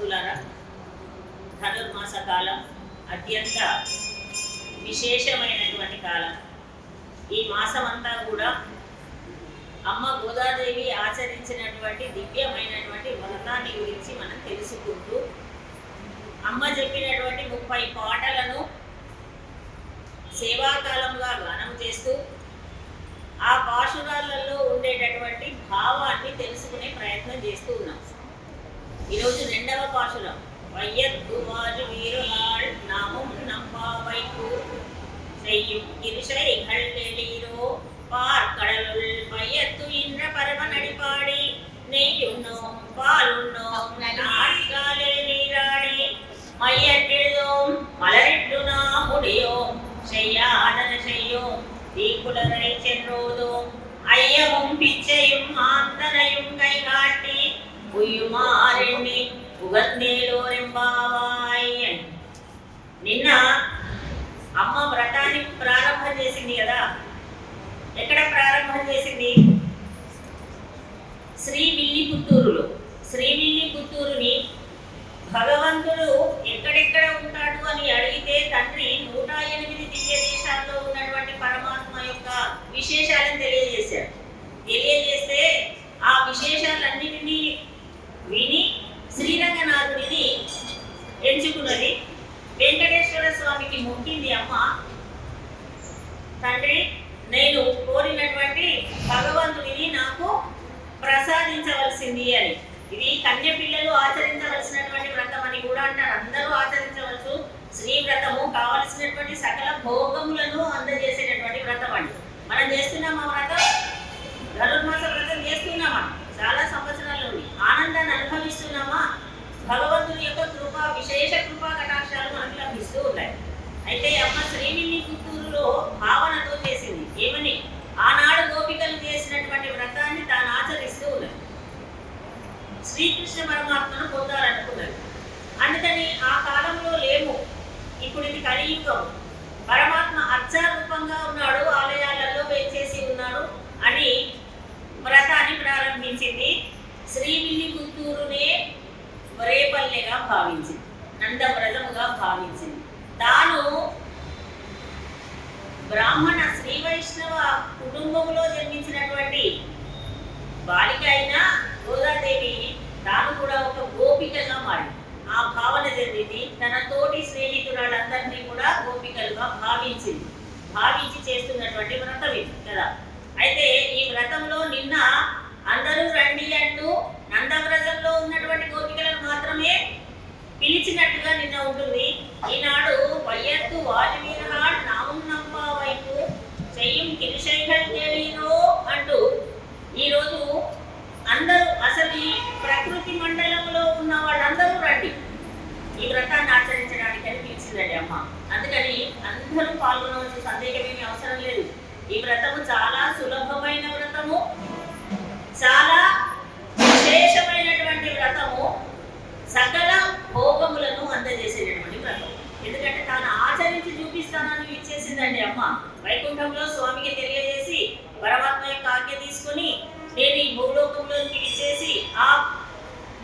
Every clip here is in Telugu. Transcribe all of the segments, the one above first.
బంధువులారా ధనుర్మాస కాలం అత్యంత విశేషమైనటువంటి కాలం. ఈ మాసం అంతా కూడా అమ్మ గోదాదేవి ఆచరించినటువంటి దివ్యమైనటువంటి వ్రతాన్ని గురించి మనం తెలుసుకుంటూ అమ్మ చెప్పినటువంటి ముప్పై పాటలను సేవాకాలంగా గానం చేస్తూ ఆ పాశురాలలో ఉండేటటువంటి భావాన్ని తెలుసుకునే ప్రయత్నం చేస్తూ ఉన్నాం. ఈరోజు రెండవ పాశురం வையக்குமாறு வீரநாள் நாமும் நம்பாவைக்கு செய்யும் இருசரிகள் கேளீரோ பார்க்கடலுள் வையத்து இன்ற பரம நடிபாடி நெய்யுண்ணோம் பால் உண்ணோம் நாட்காலே நீராடி. மையற்றெழுதோம் மலரிட்டு நாம் முடியோம். செய்யாதன செய்யோம் தீக்குடரை சென்றோதோம். ஐயமும் பிச்சையும் ஆந்தனையும் കുയുമാരണ്യ ఉగందేలోరింబాయి నిన్న అమ్మ వ్రతాన్ని ప్రారంభం చేసింది కదా. ఎక్కడ ప్రారంభం చేసింది? శ్రీవిల్లి పుత్తూరులో శ్రీవిల్లి పుత్తూరుని భగవంతుడు ఎక్కడెక్కడ ఉంటాడు అని అడిగితే తండ్రి నూట ఎనిమిది దివ్య దేశాల్లో ఉన్నటువంటి పరమాత్మ యొక్క విశేషాలను తెలియజేశారు తెలియజేస్తే ఆ విశేషాలన్నింటినీ విని శ్రీరంగనాథుడిని ఎంచుకున్నది. వెంకటేశ్వర స్వామికి మొక్కింది అమ్మ. తండ్రి నేను కోరినటువంటి భగవంతుడిని నాకు ప్రసాదించవలసింది అని. ఇది కన్య పిల్లలు ఆచరించవలసినటువంటి వ్రతం అని కూడా అంటారు. అందరూ ఆచరించవచ్చు. శ్రీ వ్రతము కావలసినటువంటి సకల భోగములను అందజేసేటటువంటి వ్రతం అండి. మనం చేస్తున్నామా వ్రతం? ధనుర్మాస వ్రతం చేస్తున్నామా? చాలా సంవత్సరాలు ఆనందాన్ని అనుభవిస్తున్నామా? భగవంతుని యొక్క కృప విశేష కృపా కటాక్షాలు మనకు లభిస్తూ అయితే అమ్మ శ్రీవిల్లి పుత్తూరులో భావనతో చేసింది. ఏమని? ఆనాడు గోపికలు చేసినటువంటి వ్రతాన్ని తాను ఆచరిస్తూ ఉన్నది. శ్రీకృష్ణ పరమాత్మను పొందాలనుకున్నది. అందుకని ఆ కాలంలో లేము. ఇప్పుడు ఇది కలియుగం. పరమాత్మ అర్చారూపంగా ఉన్నాడు ఆలయ వేచేసి ఉన్నాడు అని వ్రతాన్ని ప్రారంభించింది శ్రీవిల్లి పుత్తూరునే రేపల్లెగా భావించింది నందవ్రతముగా భావించింది తాను బ్రాహ్మణ శ్రీ వైష్ణవ కుటుంబంలో జన్మించినటువంటి బాలిక అయిన గోదాదేవి తాను కూడా ఒక గోపికగా మారింది ఆ భావన చెందింది తన తోటి స్నేహితురాళ్ళందరినీ కూడా గోపికలుగా భావించింది భావించి చేస్తున్నటువంటి వ్రతం ఇది కదా అయితే ఈ వ్రతంలో నిన్న అందరూ రండి అంటూ నందవ్రతంలో ఉన్నటువంటి గోపికలను మాత్రమే పిలిచినట్టుగా నిన్న ఉంటుంది ఈనాడు వయ్యత్తు వాజవీరహాడ్ నామం నంప వైపు చెయ్యం కిరిశైఖల్ తెలియనో అంటూ ఈరోజు అందరూ అసలు ఈ ప్రకృతి మండలంలో ఉన్న వాళ్ళందరూ రండి. ఈ వ్రతాన్ని ఆచరించడానికి అని పిలిచిందండి అమ్మ. అందుకని అందరూ పాల్గొనవచ్చు సందేహమేమీ అవసరం లేదు. ఈ వ్రతము చాలా సులభమైన వ్రతము. చాలా విశేషమైనటువంటి వ్రతము. సకల భోగములను అందజేసేటటువంటి వ్రతం. ఎందుకంటే తాను ఆచరించి చూపిస్తానని ఇచ్చేసిందండి అమ్మ. వైకుంఠంలో స్వామికి తెలియజేసి పరమాత్మ యొక్క ఆజ్ఞ తీసుకొని నేను ఈ భూలోకంలోకి ఇచ్చేసి ఆ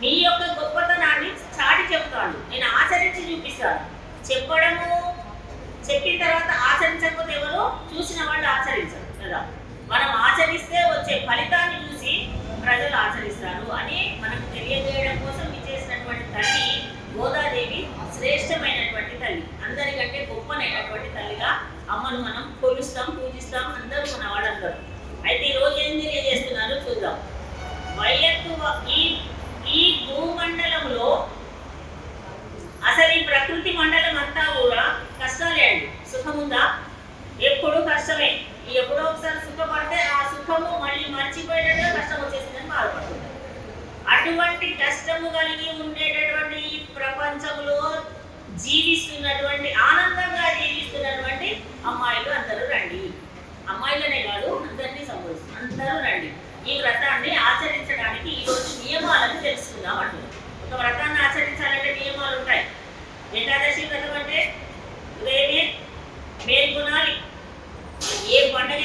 మీ యొక్క గొప్పతనాన్ని చాటి చెప్తాను నేను ఆచరించి చూపిస్తాను. చెప్పడము చెప్పిన తర్వాత ఆచరించకపోతే ఎవరు చూసిన వాళ్ళు ఆచరించరు కదా. మనం ఆచరిస్తే వచ్చే ఫలితాన్ని చూసి ప్రజలు ఆచరిస్తారు. అని మనకు తెలియజేయడం కోసం ఇచ్చేసినటువంటి తల్లి గోదాదేవి శ్రేష్టమైనటువంటి తల్లి. అందరికంటే గొప్పనైనటువంటి తల్లిగా అమ్మను మనం కొలుస్తాం పూజిస్తాం అందరూ మన వాళ్ళందరూ. అయితే ఈ రోజు ఏం తెలియజేస్తున్నారు? చూద్దాం. వయత్తు ఈ ఈ భూమండలంలో అసలు ఈ ప్రకృతి మండలం అంతా కూడా కష్టాలే అండి. సుఖముందా? ఎప్పుడు కష్టమే. ఎప్పుడో ఒకసారి సుఖపడితే ఆ సుఖము మళ్ళీ మర్చిపోయేటట్టుగా కష్టం వచ్చేసిందని బాధపడుతుంది అటువంటి కష్టము కలిగి ఉండేటటువంటి ఈ ప్రపంచంలో జీవిస్తున్నటువంటి ఆనందంగా జీవిస్తున్నటువంటి అమ్మాయిలు అందరూ రండి. అమ్మాయిలనే కాదు అందరినీ సంబోధిస్తుంది. అందరూ రండి. ఈ వ్రతాన్ని ఆచరించడానికి ఈ రోజు నియమాలను తెలుసుకుందాం అంటున్నాం. ఒక వ్రతాన్ని ఆచరించాలంటే నియమాలు ఉంటాయి. ఏకాదశి వ్రతం అంటే ఉదయమే మేల్కొనాలి ఏ పండగ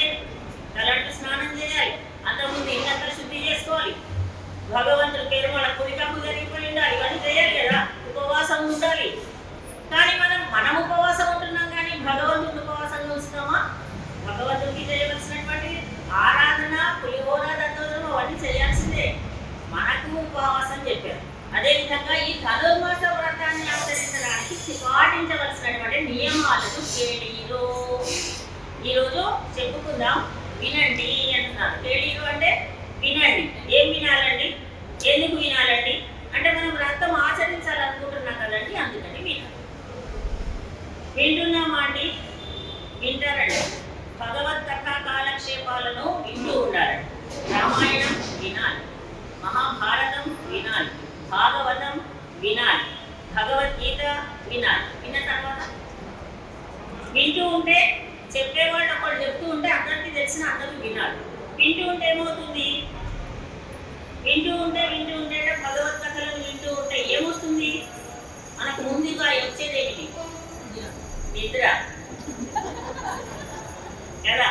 తలంటు స్నానం చేయాలి అంతకుముందు ఇల్లంతా శుద్ధి చేసుకోవాలి భగవంతుడి పేరు మన కుడికప్పు జరిగిపోయి ఉండాలి ఇవన్నీ చేయాలి కదా ఉపవాసం ఉండాలి కానీ మనం మనం ఉపవాసం ఉంటున్నాం కానీ భగవంతుడిని ఉపవాసంగా ఉంచుతామా భగవంతుడికి చేయవలసినటువంటి ఆరాధన పులిహోర దత్తోదనం అవన్నీ చేయాల్సిందే మనకు ఉపవాసం చెప్పారు అదేవిధంగా ఈ ధనుర్మాస వ్రతాన్ని ఆచరించడానికి పాటించవలసినటువంటి నియమాలను కేడీలో ఈరోజు చెప్పుకుందాం వినండి అంటున్నారు కేడీలు అంటే వినండి ఏం వినాలండి ఎందుకు వినాలండి అంటే మనం వ్రతం ఆచరించాలనుకుంటున్నాం కదండి అందుకని వినాలి వింటున్నామా అండి వింటారండి భగవత్ కథా కాలక్షేపాలను వింటూ ఉండాలండి రామాయణం వినాలి మహాభారతం వినాలి భాగవతం వినాలి భగవద్గీత వినాలి విన్న తర్వాత వింటూ ఉంటే చెప్పేవాళ్ళు ఒకళ్ళు చెప్తూ ఉంటే అందరికీ తెలిసిన అందరూ వినాలి వింటూ ఉంటే ఏమవుతుంది? వింటూ ఉంటే వింటూ ఉంటే భగవత్ కథలను వింటూ ఉంటే ఏమొస్తుంది? మనకు ముందుగా వచ్చేది ఏమిటి నిద్ర. కదా?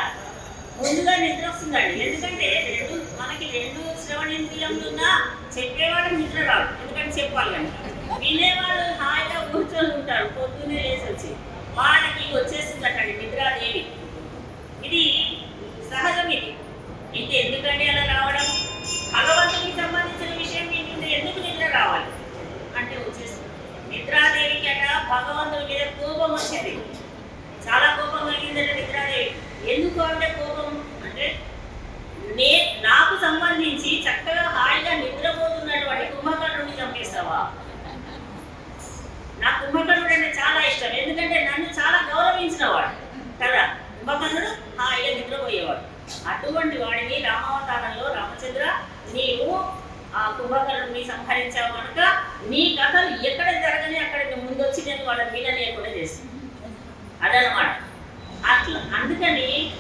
ముందుగా నిద్ర వస్తుందండి. ఎందుకంటే రెండు మనకి రెండు శ్రవణేంద్రియంలో ఉన్న చెప్పేవాడు నిద్ర రాదు. ఎందుకంటే చెప్పాలి కానీ వినేవాళ్ళు హాయిగా కూర్చొని ఉంటారు. పొద్దున్నే లేచి వచ్చి వాళ్ళకి వచ్చేస్తుందటండి. నిద్రాదేవి ఇది సహజం ఇది. ఎందుకండి అలా రావడం? భగవంతుడు సంబంధించిన విషయం వింటుంటే ఎందుకు నిద్ర రావాలి అంటే వచ్చేస్తుంది నిద్రాదేవికి అట భగవంతుడి మీద కోపం వచ్చింది చాలా కోపం కలిగిందట నిద్రాదేవి ఎందుకు అంటే కోపం అంటే నే నాకు సంబంధించి చక్కగా హాయిగా నిద్రపోతున్నటువంటి కుంభకర్ణుడిని చంపేస్తావా నా కుంభకర్ణుడు అంటే చాలా ఇష్టం ఎందుకంటే నన్ను చాలా గౌరవించిన వాడు కదా కుంభకర్ణుడు హాయిగా నిద్రపోయేవాడు అటువంటి వాడిని రామావతారంలో రామచంద్ర నీవు ఆ కుంభకర్ణుడిని సంహరించావు కనుక అసలు ఎక్కడ జరగని అక్కడ ముందు వచ్చి నేను వాళ్ళని వినలేకుండా చేస్తాను అదనమాట అట్లా అందుకని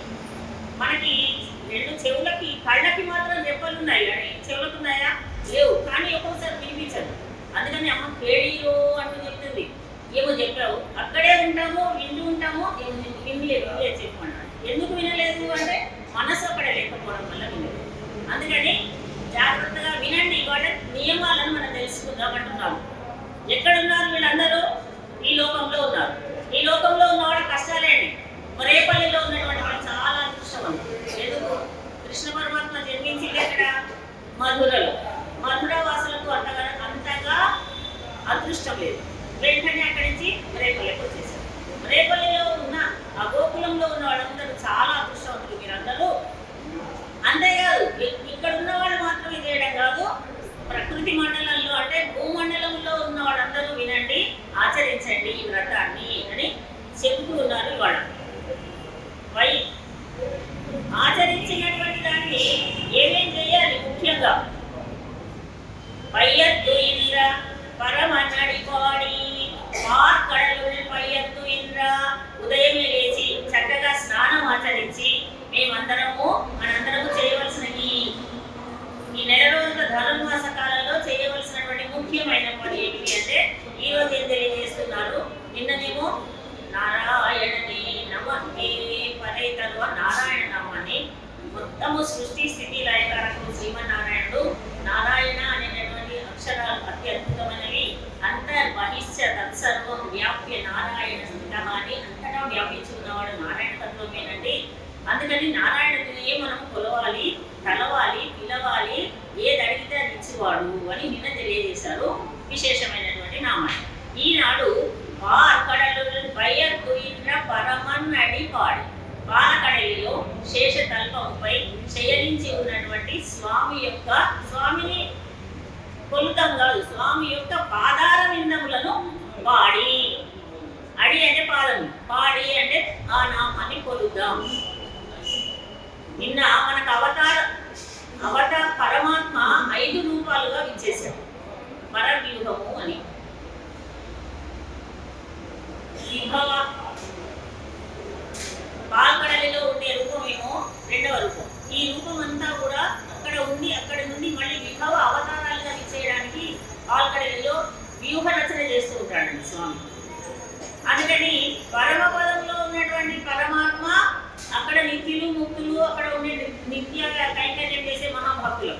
మనకి రెండు చెవులకి కళ్ళకి మాత్రం దెబ్బలు ఉన్నాయి. కానీ చెవులకు ఉన్నాయా? లేవు. కానీ ఒక్కొక్కసారి వినిపించదు. అందుకని అమ్మ కేడీలో అంటూ చెప్తుంది. ఏమో చెప్పావు. అక్కడే ఉంటాము వింటూ ఉంటాము. ఏమో వినలేదు వినలేదు చెప్పమన్నాడు. ఎందుకు వినలేదు అంటే మనసు అక్కడ లేకపోవడం వల్ల వినలేదు. అందుకని జాగ్రత్తగా వినండి. వాళ్ళ నియమాలను మనం తెలుసుకుందాం అంటున్నాము. ఎక్కడున్నారు వీళ్ళందరూ? ఈ లోకంలో ఉన్నారు. ఈ లోకంలో ఉన్న కష్టాలే అండి రేపల్లిలో ఉన్నటువంటి వాళ్ళు చాలా అదృష్టం ఎందుకు? కృష్ణ పరమాత్మ జన్మించింది ఎక్కడ? మధురలో. మధుర వాసులకు అంతగా అంతగా అదృష్టం లేదు. వెంటనే అక్కడి నుంచి రేపల్లికి వచ్చేసారు. రేపల్లిలో ఉన్న ఆ గోకులంలో ఉన్న వాళ్ళందరూ చాలా అదృష్టవంతులు. మీరందరూ అంతేకాదు ఇక్కడ ఉన్న వాళ్ళు మాత్రమే చేయడం కాదు. ప్రకృతి మండలం మండలంలో అంటే భూమండలంలో ఉన్న వాళ్ళందరూ వినండి ఆచరించండి ఈ వ్రతాన్ని అని చెబుతూ ఉన్నారు ఇవాళ. వై? ఆచరించినటువంటి దాన్ని ఏమేం చేయాలి ముఖ్యంగా? పయ్యత్తు ఇంద్ర పరమన్నడి పాడి మార్కడలు పయ్యత్తు ఇంద్ర. ఉదయమే లేచి చక్కగా స్నానం ఆచరించి మేమందరము మనందరము చేయవలసిన ఈ నెల రోజుల ధనుర్మాస కాలంలో చేయవలసినటువంటి ముఖ్యమైన పని ఏమిటి అంటే ఈ రోజు ఏం తెలియజేస్తున్నారు? నిన్ననేమో నారాయణని నమస్తే పదే తరువ నారాయణ నామాన్ని మొత్తము సృష్టి స్థితి లయకారకుడు శ్రీమన్నారాయణుడు నారాయణ అనేటటువంటి అక్షరాలు అత్యద్భుతమైనవి. అంతర్ అంతర్బహిష్య తత్సర్వం వ్యాప్య నారాయణ స్థిత అని అంతటా వ్యాపించి ఉన్నవాడు నారాయణ తత్వమేనండి. అందుకని నారాయణుడిని మనం కొలవాలి తలవాలి పిలవాలి ఏది అడిగితే అది ఇచ్చేవాడు అని నిన్న తెలియజేశారు విశేషమైనటువంటి నామాన్ని ఈనాడు పార్కడలు బయర్దుయిన పరమన్నడి పాడి పాలకడలిలో శేషతల్పంపై శయనించి ఉన్నటువంటి స్వామి యొక్క స్వామిని కొలుతం కాదు స్వామి యొక్క పాదార విందములను పాడి అడి అంటే పాదం పాడి అంటే ఆ నామాన్ని కొలుద్దాం నిన్న మనకు అవతార అవతార పరమాత్మ ఐదు రూపాలుగా విచ్చేశాడు పరవ్యూహము అని విభవ పాల్కడలిలో ఉండే రూపమేమో రెండవ రూపం ఈ రూపం అంతా కూడా అక్కడ ఉండి అక్కడ నుండి మళ్ళీ విభవ అవతారాలుగా ఇచ్చేయడానికి పాల్కడలిలో వ్యూహ రచన చేస్తూ ఉంటాడండి స్వామి. అందుకని పరమపదంలో ఉన్నటువంటి పరమాత్మ అక్కడ నిత్యులు ముక్తులు అక్కడ ఉండే నిత్య కైంకర్యం చేసే మహాభక్తులు.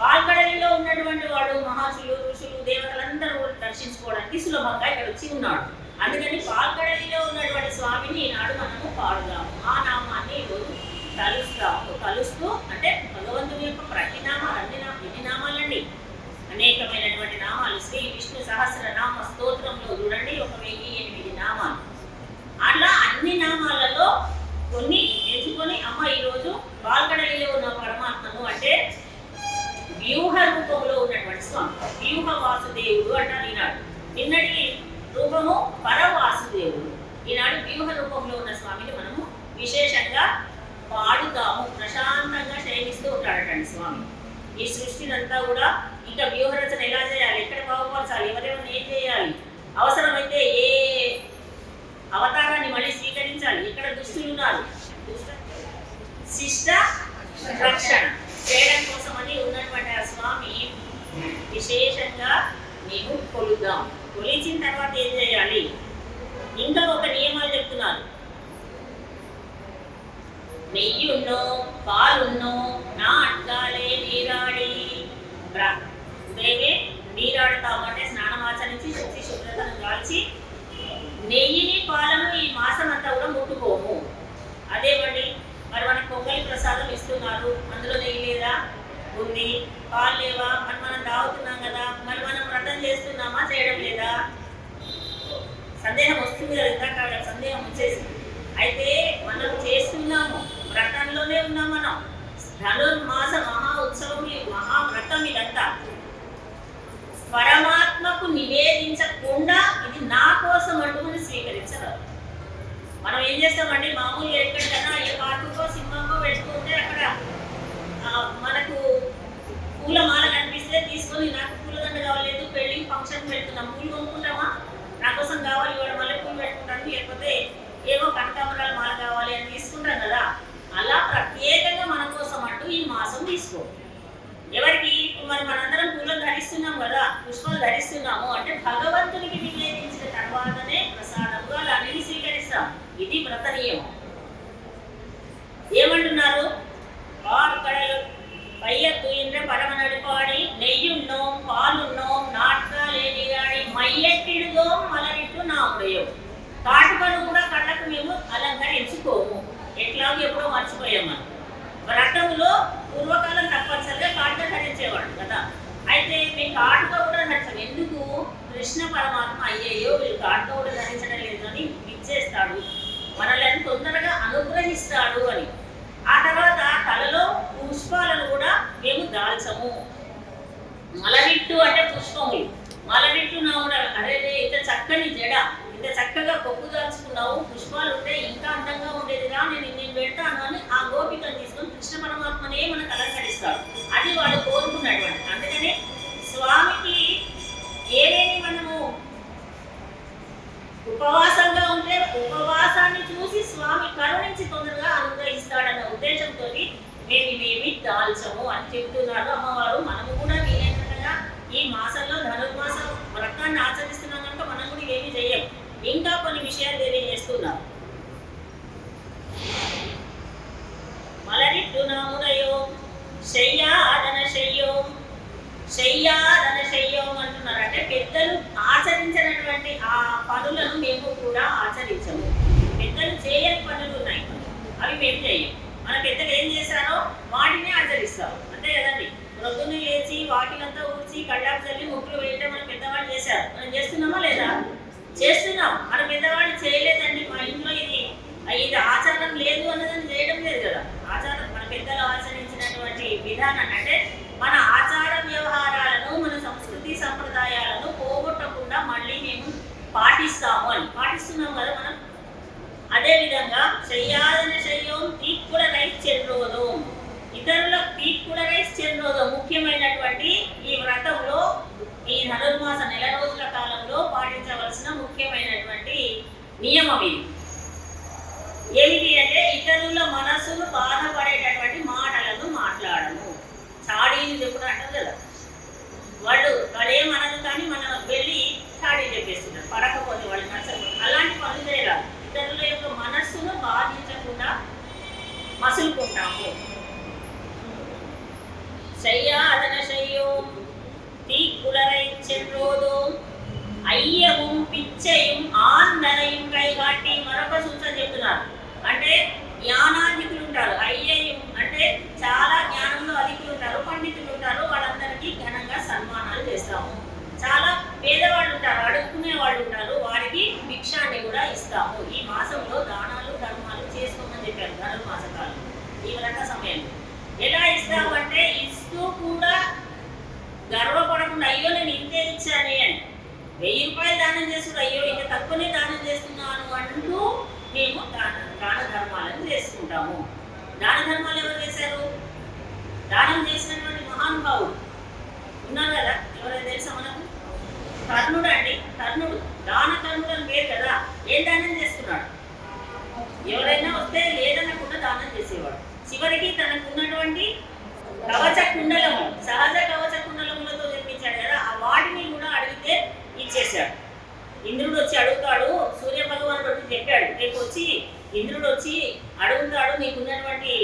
పాల్కడలిలో ఉన్నటువంటి వాడు మహర్షులు ఋషులు దేవతలందరూ కూడా దర్శించుకోవడానికి సులభంగా ఇక్కడ వచ్చి ఉన్నాడు. అందుకని పాల్కడలిలో ఉన్నటువంటి స్వామిని ఈనాడు మనము పాడుదాము. ఆ నామాన్ని ఈరోజు కలుస్తాము కలుస్తూ అంటే భగవంతుని యొక్క ప్రతి నామాలు అన్ని నా ఎన్ని నామాలండి అనేకమైనటువంటి నామాలు. శ్రీ విష్ణు సహస్ర నామ స్తోత్రంలో చూడండి ఒక వెయ్యి ఎనిమిది నామాలు. అట్లా అన్ని నామాలలో కొన్ని ఎంచుకొని అమ్మ ఈరోజు పాల్కడలిలో ఉన్న పరమాత్మను అంటే వ్యూహ రూపంలో ఉన్నటువంటి స్వామి. వ్యూహ వాసుదేవుడు అంటారు ఈనాడు. నిన్నటి రూపము పరవాసుదేవుడు. ఈనాడు వ్యూహ రూపంలో ఉన్న స్వామిని మనము విశేషంగా పాడుతాము ప్రశాంతంగా శయనిస్తూ ఉంటాడటండి స్వామి. ఈ సృష్టినంతా కూడా ఇంకా వ్యూహరచన ఎలా చేయాలి? ఎక్కడ బాగుపరచాలి ఏం చేయాలి? అవసరమైతే ఏ అవతారాన్ని మళ్ళీ స్వీకరించాలి? ఇక్కడ దుస్తులు ఉన్నారు. శిష్ట రక్షణ. చేయడం కోసమని ఉన్నటువంటి ఆ స్వామి విశేషంగా మేము కొలుద్దాం. కొలిచిన తర్వాత ఏం చేయాలి? ఇంకా ఒక నియమాలు చెప్తున్నారు. నెయ్యున్నో పాలున్నో నా అడ్డాలే నీరాడి. దేవే నీరాడతాము నీరాడతామంటే స్నానం ఆచరించి శుద్ధి శుభ్రతను కాల్చి నెయ్యిని పాలను ఈ మాసం అంతా కూడా ముట్టుకోము. అదేమండి మరి మనకు పొంగలి ప్రసాదం ఇస్తున్నారు. అందులో నెయ్యి లేదా? ఉంది. పాలు లేవా? మరి మనం తాగుతున్నాం కదా. మరి మనం వ్రతం చేస్తున్నామా? చేయడం లేదా? సందేహం వస్తుంది కదా ఇందాక సందేహం వచ్చేసి అయితే మనం చేస్తున్నాము. వ్రతంలోనే ఉన్నాం మనం. ధనుర్మాస మహా ఉత్సవం ఈ మహా వ్రతం ఇదంతా. పరమాత్మకు నివేదించకుండా ఇది నా కోసం అంటూ మనం స్వీకరించరాదు మనం ఏం చేస్తామండి మామూలుగా ఎక్కడికైనా ఏ పార్కుకో సినిమాకో పెట్టుకుంటే అక్కడ మనకు పూల మాల కనిపిస్తే తీసుకొని నాకు పూలదండ కావాలేదు పెళ్ళి ఫంక్షన్ పెడుతున్నాం పూలు కొనుక్కుంటామా? నా కోసం కావాలి ఇవాళ మళ్ళీ పూలు పెట్టుకుంటాను లేకపోతే ఏవో కనకాంబరాల మాల కావాలి అని తీసుకుంటాం కదా. అలా ప్రత్యేకంగా మన కోసం అంటూ ఈ మాసం తీసుకో. ఎవరికి? మరి మనందరం పూలను ధరిస్తున్నాం కదా. పుష్పం ధరిస్తున్నాము అంటే భగవంతునికి నివేదించిన తర్వాతనే ప్రసాదముగా దానిని స్వీకరిస్తాం. ఇది వ్రత నియమం. ఏమంటున్నారు? ఆరు కడలు పయ్యత్తు ఇంద్ర పరమ నడిపాడి నెయ్యున్నోం పాలున్నోం నాట్కా లేనిగాడి మయ్యెట్టిడుదో మలనిట్టు నా ఉదయం కాటుకను కూడా కళ్ళకు మేము అలంకరించుకోము. ఎట్లాగో ఎప్పుడో మర్చిపోయాం మనం. వ్రతంలో పూర్వకాలం తప్పనిసరిగా కాటుక ధరించేవాడు కదా. అయితే మీకు కాటుక కూడా నచ్చదు. ఎందుకు? కృష్ణ పరమాత్మ అయ్యయ్యో వీళ్ళకి కాటుక కూడా ధరించడం లేదు అని ఇచ్చేస్తాడు. మనల్ని తొందరగా అనుగ్రహిస్తాడు అని. ఆ తర్వాత తలలో పుష్పాలను కూడా మేము దాల్చము. మలనిట్టు అంటే పుష్పములు మలనిట్టు నా కూడా అరే ఇంత చక్కని జడ ఇంత చక్కగా కొప్పు దాల్చుకున్నావు పుష్పాలు ఉపవాసంగా ఉంటే ఉపవాసాన్ని చూసి స్వామి కరుణించి తొందరగా అనుగ్రహిస్తాడన్న ఉద్దేశంతో మేము ఇవేమి దాల్చము అని చెప్తున్నారు అమ్మవారు. మనము కూడా వీలైనట్టుగా ఈ మాసంలో ధనుర్మాసం వ్రతాన్ని ఆచరిస్తున్నాం కనుక మనం కూడా ఏమి చేయం ఇంకా కొన్ని విషయాలు తెలియజేస్తున్నారు మలరిట్టు నామునయో శయ్యాదన శయ్యో శయ్యాదన శయ్యం అంటున్నారు అంటే పెద్దలు ఆచరించినటువంటి ఆ పనులను మేము కూడా ఆచరించము పెద్దలు చేయని పనులు ఉన్నాయి అవి మేము చేయం మన పెద్దలు ఏం చేశారో వాటిని ఆచరిస్తాం అంతే కదండి? ప్రొద్దున్నే లేచి వాకిలంతా ఊడ్చి కళ్ళాపు చల్లి ముగ్గులు వేయటం మన పెద్దవాళ్ళు చేశారు. మనం చేస్తున్నామా లేదా? చేస్తున్నాం. మన పెద్దవాళ్ళు చేయలేదండి. మా ఇంట్లో ఇది ఇది ఆచారం లేదు అన్నదని చేయడం లేదు కదా. ఆచారం మన పెద్దలు ఆచరించినటువంటి విధానం అంటే మన ఆచార వ్యవహారాలను మన సంస్కృతి సంప్రదాయాలను పోగొట్టకుండా మళ్ళీ మేము పాటిస్తాము అని. పాటిస్తున్నాం కదా మనం? అదేవిధంగా శయ్యాదన శయ్యం రైస్ చెల్లోదం ఇతరుల రైస్ చెల్లోదం ముఖ్యమైనటువంటి ఈ వ్రతంలో ఈ ధనుర్మాస నెల రోజుల కాలంలో పాటించవలసిన ముఖ్యమైనటువంటి నియమం ఇది. ఏమిటి అంటే ఇతరుల వెయ్యి రూపాయలు దానం చేసుడు. అయ్యో ఇంకా తక్కువనే దానం చేస్తున్నాను అంటూ మేము దాన దాన ధర్మాలను చేసుకుంటాము. దాన ధర్మాలు ఎవరు చేశారు? దానం చేసినటువంటి మహానుభావుడు. ఉన్నారు? కదా ఎవరైనా తెలుసా మనకు? కర్ణుడు అండి. కర్ణుడు. దాన కర్ణుడు అని పేరు కదా. ఏం దానం చేస్తున్నాడు? ఎవరైనా వస్తే లేదనకుండా దానం చేసేవాడు. చివరికి తనకు ఉన్నటువంటి కవచ కుండలము సహజ కవచ కుండలం నిర్మించాడు కదా ఆ వాటిని కూడా అడిగితే ఇచ్చేశాడు. ఇంద్రుడు వచ్చి అడుగుతాడు సూర్య భగవానుడు వచ్చి చెప్పాడు. రేపు వచ్చి ఇంద్రుడు వచ్చి అడుగుతాడు నీకున్నటువంటి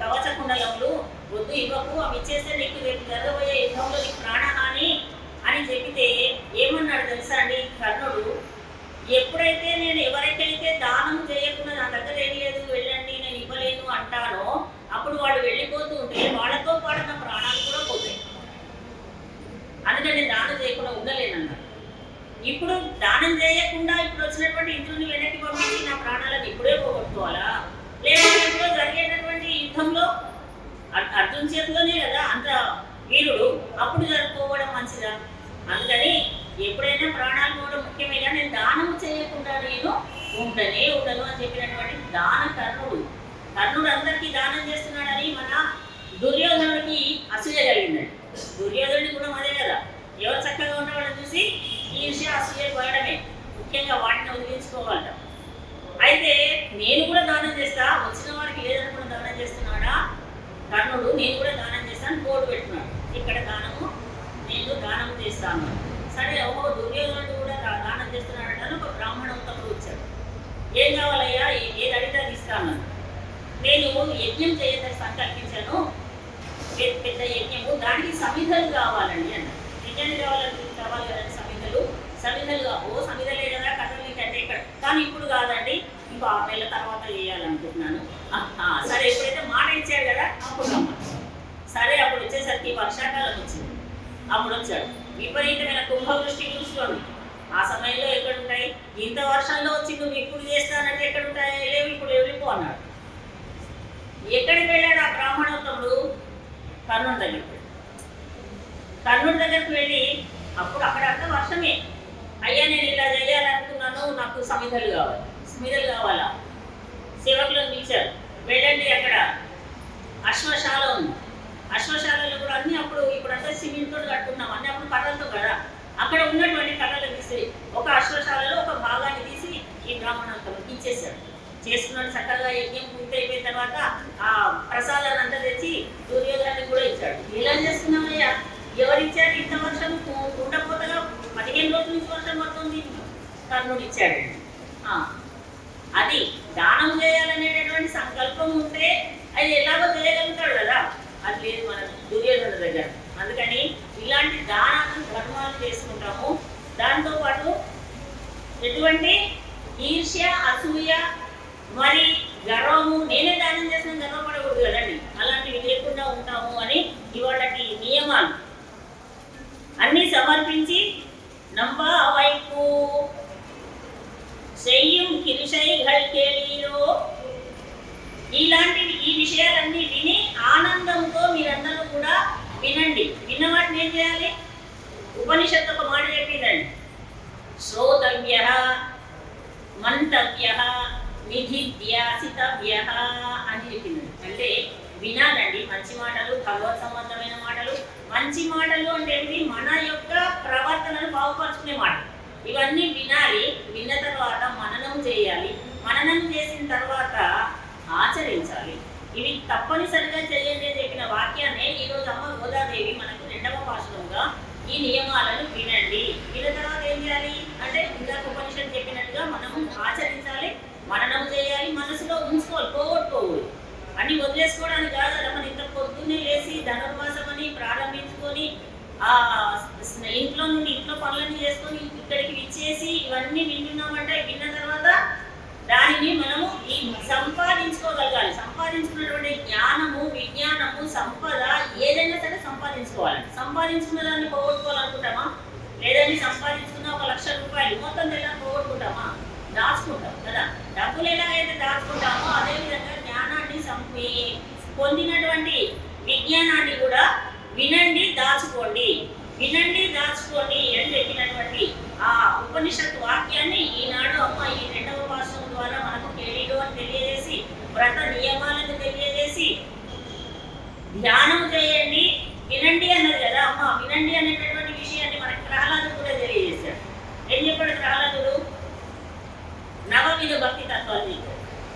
కవచ కుండలములు వద్దు ఇవ్వకు అవి ఇచ్చేస్తే నీకు రేపు జరగబోయే యుద్ధంలో నీకు ప్రాణహాని అని చెప్పితే ఏమన్నాడు తెలుసా అండి? కర్ణుడు ఎప్పుడైతే నేను ఎవరికైతే దానం చేయకుండా నా దగ్గర ఏం లేదు వెళ్ళండి నేను ఇవ్వలేను అంటానో అప్పుడు వాళ్ళు వెళ్ళిపోతూ ఉంటే వాళ్ళతో పాటు నా ప్రాణాలు కూడా పోతాయి. అందుకని నేను దానం చేయకుండా ఉండలేనన్నా ఇప్పుడు దానం చేయకుండా ఇప్పుడు వచ్చినటువంటి ఇంద్రుని వెనక్కి పంపించి నా ప్రాణాలను ఇప్పుడే పోగొట్టుకోవాలా? లేదా ఇప్పుడు జరిగేటటువంటి యుద్ధంలో అర్జున్ చేతిలోనే కదా అంత వీరుడు అప్పుడు జరుపుకోవడం మంచిదా? అందుకని ఎప్పుడైనా ప్రాణాలు పోవడం కానీ నేను దానం చేయకుండా నేను ఉండనే ఉండను అని చెప్పినటువంటి దాన కర్ణుడు. కర్ణుడు అందరికీ దానం చేస్తున్నాడని మన దుర్యోధనుడికి అసూయ కలిగిందండి. దుర్యోధనుడి గుణం అదే కదా. ఎవరు చక్కగా ఉన్నవాళ్ళని చూసి ఈ విషయం అసూయ పోయడమే ముఖ్యంగా వాటిని వదిలించుకోవాలట. అయితే నేను కూడా దానం చేస్తా వచ్చిన వారికి లేదనుకున్న దానం చేస్తున్నాడా? కర్ణుడు నేను కూడా దానం చేస్తాను బోర్డు పెట్టున్నాడు. ఇక్కడ దానము నేను దానం చేస్తాను. సరే ఓ దుర్యోధనుడు కూడా దానం చేస్తున్నాడని ఒక బ్రాహ్మణ ఉత్తముడు వచ్చాడు. ఏం కావాలయ్యా? ఏ- ఏది అడిగితే అది ఇస్తాను నేను యజ్ఞం చేయదని సంకల్పించాను పెద్ద పెద్ద యజ్ఞము. దానికి సమిధలు కావాలండి అన్న యజ్ఞానికి కావాలని కావాలి కదండి సమిధలు సమిధలు ఓ సమిధలే కదా కథలు అంటే ఇక్కడ. కానీ ఇప్పుడు కాదండి ఇంకో ఆరు నెలల తర్వాత చేయాలనుకుంటున్నాను సరే ఎప్పుడైతే మాట ఇచ్చాడు కదా అప్పుడు సరే అప్పుడు వచ్చేసరికి వర్షాకాలం వచ్చింది. అప్పుడు వచ్చాడు. విపరీతమైన కుంభవృష్టి చూసుకోండి. ఆ సమయంలో ఎక్కడుంటాయి? ఇంత వర్షంలో వచ్చి నువ్వు ఇప్పుడు చేస్తానంటే ఎక్కడుంటాయి? లేవు ఇప్పుడు వెళ్ళిపో అన్నాడు. ఎక్కడికి వెళ్ళాడు ఆ బ్రాహ్మణోత్తముడు? కర్ణుడి దగ్గరికి కర్ణుడి దగ్గరికి వెళ్ళి అప్పుడు అక్కడ అంతా వర్షమే. అయ్యా నేను ఇలా చేయాలనుకున్నాను నాకు సమిధలు కావాలి. సమిధలు కావాలా? సేవకులను పిలిచారు. వెళ్ళండి అక్కడ. అశ్వశాల ఉంది. అశ్వశాలలో కూడా అన్ని అప్పుడు ఇప్పుడంతా సిమెంట్ తోటి కట్టుకున్నాం. అన్ని అప్పుడు కర్రలతో కదా. అక్కడ ఉన్నటువంటి కర్రలు తీసి ఒక అశ్వశాలలో ఒక భాగాన్ని తీసి ఈ బ్రాహ్మణోత్తముడికి ఇచ్చేశాడు చేసుకున్నాడు చక్కగా యజ్ఞం పూర్తయిపోయిన తర్వాత ఆ ప్రసాదాన్ని అంతా తెచ్చి దుర్యోధనానికి కూడా ఇచ్చాడు. ఎలా చేస్తున్నామయ్యా ఎవరిచ్చారు ఇంత వర్షం కు- కుండపోతగా పదిహేను రోజుల నుంచి వర్షం పడుతుంది. కర్ణుడు ఇచ్చాడు. ఆ, అది దానం చేయాలనేటటువంటి సంకల్పం ఉంటే అది ఎలాగో చేయగలుగుతాడు కదా. అది లేదు మన దుర్యోధన దగ్గర. అందుకని ఇలాంటి దానాలను ధర్మాలు చేసుకుంటాము. దాంతో పాటు ఎటువంటి ఈర్ష్య అసూయ మరి గర్వము నేనే దానం చేసిన గర్వపడకూడదు కదండి. అలాంటివి లేకుండా ఉంటాము అని ఇవాళకి నియమాలు. అన్ని సమర్పించి నంబ వైపు செய்யும் கிருஷைகள் கேளீரో ఇలాంటివి ఈ విషయాలన్నీ విని ఆనందంతో మీరందరూ కూడా వినండి విన్న వాటిని ఏం చేయాలి ఉపనిషత్తు ఒక మాట చెప్పిందండి శ్రోతవ్య మంతవ్య నిధిధ్యాసితవ్య అని చెప్పింది అంటే వినాలండి మంచి మాటలు భగవత్ సంబంధమైన మాటలు మంచి మాటలు అంటే ఏమిటి మన యొక్క ప్రవర్తనను బాగుపరుచుకునే మాట ఇవన్నీ వినాలి విన్న తర్వాత మననం చేయాలి. మననం చేసిన తర్వాత ఆచరించాలి. ఇవి తప్పనిసరిగా చేయండి చెప్పిన వాక్యాన్ని ఈరోజు అమ్మ గోదాదేవి మనకు రెండవ పాఠంగా ఈ నియమాలను వినండి. విన్న తర్వాత ఏం చేయాలి? అంటే ఇందాక ఉపనిషత్ చెప్పినట్టుగా మనము ఆచరించాలి మననం చేయాలి మనసులో ఉంచుకోవాలి పోగొట్టుకోవాలి అన్ని వదిలేసుకోవడానికి కాదు మనం ఇంత పొద్దున్నే లేచి ధనుర్మాసం అని ప్రారంభించుకొని ఆ ఇంట్లో నుండి ఇంట్లో పనులన్నీ చేసుకొని ఇక్కడికి విచ్చేసి ఇవన్నీ వింటున్నామంటే విన్న తర్వాత దానిని మనము ఈ సంపాదించుకోగలగాలి. సంపాదించుకున్నటువంటి జ్ఞానము విజ్ఞానము సంపద ఏదైనా సరే సంపాదించుకోవాలి. సంపాదించుకున్న దాన్ని పోగొట్టుకోవాలనుకుంటామా? లేదని సంపాదించుకున్న ఒక లక్ష రూపాయలు మొత్తం తెల్లని పోగొట్టుకుంటామా? దాచుకుంటాం కదా. పొందినటువంటి విజ్ఞానాన్ని కూడా వినండి దాచుకోండి. వినండి దాచుకోండి అని చెప్పినటువంటి ఆ ఉపనిషత్ వాక్యాన్ని ఈనాడు అమ్మ ఈ రెండవ భాషం ద్వారా మనకు తెలియదు అని తెలియజేసి వ్రత నియమాలను తెలియజేసి ధ్యానం చేయండి. వినండి అన్నది కదా అమ్మ. వినండి అనేటటువంటి విషయాన్ని మనకి ప్రహ్లాదు కూడా తెలియజేశాడు. ఏం చెప్పాడు ప్రహ్లాదుడు? నవవిధ భక్తి తత్వాన్ని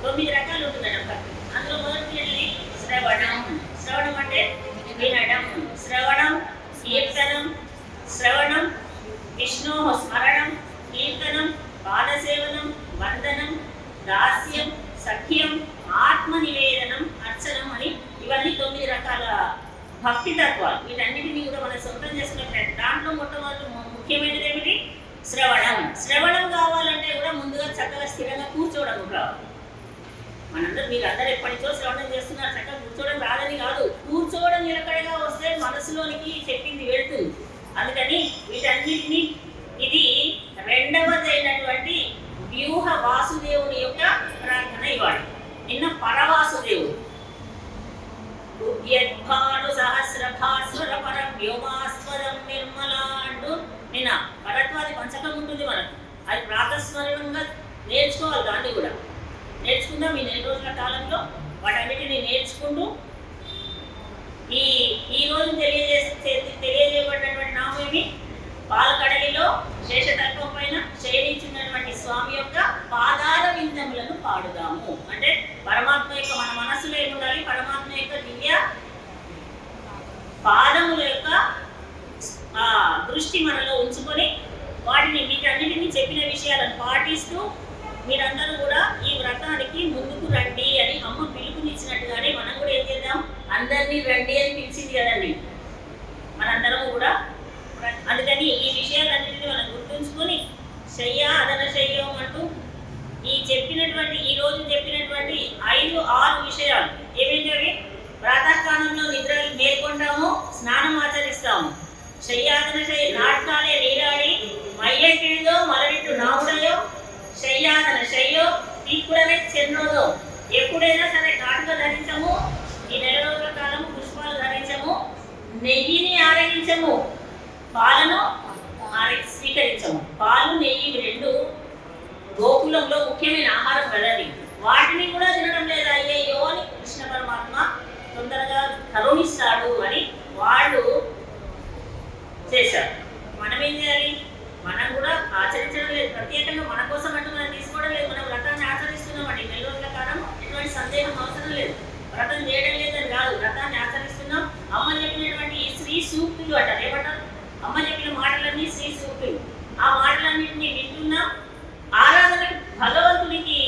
తొమ్మిది రకాలు ఉంటుందన్న భక్తి శ్రవణం. శ్రవణం అంటే వినడం. శ్రవణం కీర్తనం. శ్రవణం విష్ణు స్మరణం. కీర్తనం పాదసేవనం వందనం దాస్యం సఖ్యం ఆత్మ నివేదనం అర్చనం అని ఇవన్నీ తొమ్మిది రకాల భక్తి తత్వాలు. వీటన్నిటిని కూడా మనం సొంతం చేసుకునే దాంట్లో మొట్టమొదటి ముఖ్యమైనది ఏమిటి? శ్రవణం. శ్రవణం కావాలంటే కూడా ముందుగా చక్కగా స్థిరంగా కూర్చోవడం కావాలి. రావాలి మనందరూ మీరు అందరూ ఎప్పటి శ్రవణం చేస్తున్నారు. చక్కగా కూర్చోవడం రాదని కాదు. కూర్చోవడం నిలకడగా వస్తే మనసులోనికి చెప్పింది వెళ్తుంది. అందుకని వీటన్నిటిని ఇది రెండవదైనటువంటి వ్యూహ వాసుదేవుని యొక్క ప్రార్థన ఇవ్వాలి. నిన్న పరవాసుదేవుడు. ఉద్యద్భాను సహస్ర భాస్వర పర వ్యోమాస్వరం నిర్మల అంటూ నిన్న పరత్వాది పంచకం ఉంటుంది మనకు. అది ప్రాతస్మరణంగా నేర్చుకోవాలి దాన్ని కూడా. నేర్చుకుందాం ఈ నెల రోజుల కాలంలో. వాటన్నిటిని నేర్చుకుంటూ ఈ ఈ రోజు తెలియజేసే తెలియజేయబడినటువంటి నామేమి పాలకడలిలో శేషతత్వం పైన శయనించినటువంటి స్వామి యొక్క పాదాల విందములను పాడుదాము అంటే పరమాత్మ యొక్క మన మనసులో ఏముండాలి పరమాత్మ యొక్క దివ్య పాదముల యొక్క ఆ, దృష్టి మనలో ఉంచుకొని వాటిని వీటన్నిటిని చెప్పిన విషయాలను పాటిస్తూ మీరందరూ కూడా ఈ వ్రతానికి ముందుకు రండి అని అమ్మ పిలుపునిచ్చినట్టుగానే మనం కూడా ఏం చేద్దాం అందరినీ రండి అని పిలిచింది కదండి మనందరం కూడా అందుకని ఈ విషయాలన్నింటినీ మనం గుర్తుంచుకొని శయ్య అదన శయ్యం అంటూ ఈ చెప్పినటువంటి ఈ రోజు చెప్పినటువంటి ఐదు ఆరు విషయాలు ఏమేంటవి ప్రాతకాలంలో నిద్ర మేల్కొంటాము స్నానం ఆచరిస్తాము శయ్యాదన శయ్య నాటకాలే నీరాడి మయ్యటిదో మలవిట్టు నావుడయో శయ్యాదన శయ్యో తీక్కుడనే చెన్నోదో? ఎప్పుడైనా సరే కాటుక ధరించము ఈ నెల రోజుల కాలము పుష్పాలు ధరించము నెయ్యిని ఆరగించము పాలను స్వీకరించము. పాలు నెయ్యి రెండు గోకులంలో ముఖ్యమైన ఆహారం కదండి. వాటిని కూడా తినడం లేదా? అయ్యయ్యో అని కృష్ణ పరమాత్మ తొందరగా కరుణిస్తాడు అని వాళ్ళు చేశారు. మనం ఏం చేయాలి? మనం కూడా ఆచరించడం లేదు. ప్రత్యేకంగా మన కోసం అంటూ మనం తీసుకోవడం లేదు. మనం వ్రతాన్ని ఆచరిస్తున్నామండి నెల రోజుల కాలం ఎటువంటి సందేహం అవసరం లేదు. వ్రతం చేయడం లేదని కాదు. వ్రతాన్ని ఆచరిస్తున్నాం. అమ్మ చెప్పినటువంటి ఈ శ్రీ సూక్తులు అంటారు ఏమంటారు అమ్మ చెప్పిన మాటలన్నీ శ్రీ సూక్తులు. ఆ మాటలన్నింటినీ వింటున్నాం. ఆరాధన భగవంతునికి